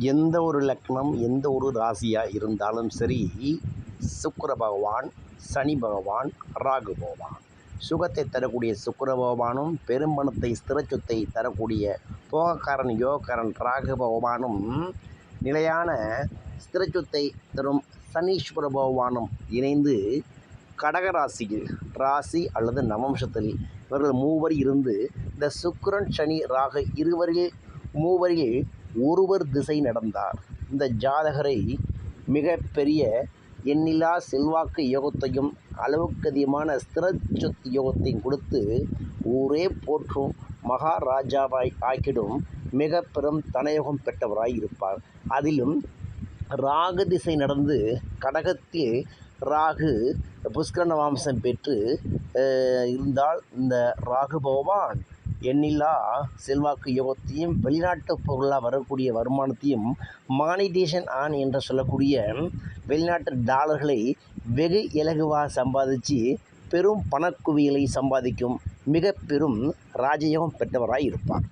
எந்த ஒரு லக்னம் எந்த ஒரு ராசியாக இருந்தாலும் சரி சுக்கர பகவான் சனி பகவான் ராகு பகவான். சுகத்தை தரக்கூடிய சுக்கர பகவானும் பெரும்பணத்தை ஸ்திரச்சொத்தை தரக்கூடிய போகக்காரன் யோகக்காரன் ராகு பகவானும் நிலையான ஸ்திரச்சொத்தை தரும் சனீஸ்வர பகவானும் இணைந்து கடக ராசியில் ராசி அல்லது நவம்சத்தில் இவர்கள் மூவர் இருந்து இந்த சுக்கிரன் சனி ராகு இருவரில் மூவரில் ஒருவர் திசை நடந்தார். இந்த ஜாதகரை மிக பெரிய எண்ணிலா செல்வாக்கு யோகத்தையும் அளவுக்கு அதிகமான ஸ்திரச்சொத்து யோகத்தையும் கொடுத்து ஊரே போற்றும் மகாராஜாவாய் ஆக்கிடும் மிக பெரும் தனயோகம் பெற்றவராய் இருப்பார். அதிலும் ராகு திசை நடந்து கடகத்தில் ராகு புஷ்கரண வாம்சம் பெற்று இருந்தால் இந்த ராகு பகவான் எண்ணில்லா செல்வாக்கு யோகத்தையும் வெளிநாட்டு பொருளாக வரக்கூடிய வருமானத்தையும் மானிட்டேஷன் ஆன் என்று சொல்லக்கூடிய வெளிநாட்டு டாலர்களை வெகு இலகுவாக சம்பாதிச்சு பெரும் பணக்குவியலை சம்பாதிக்கும் மிக பெரும் ராஜயோகம் பெற்றவராய் இருப்பார்.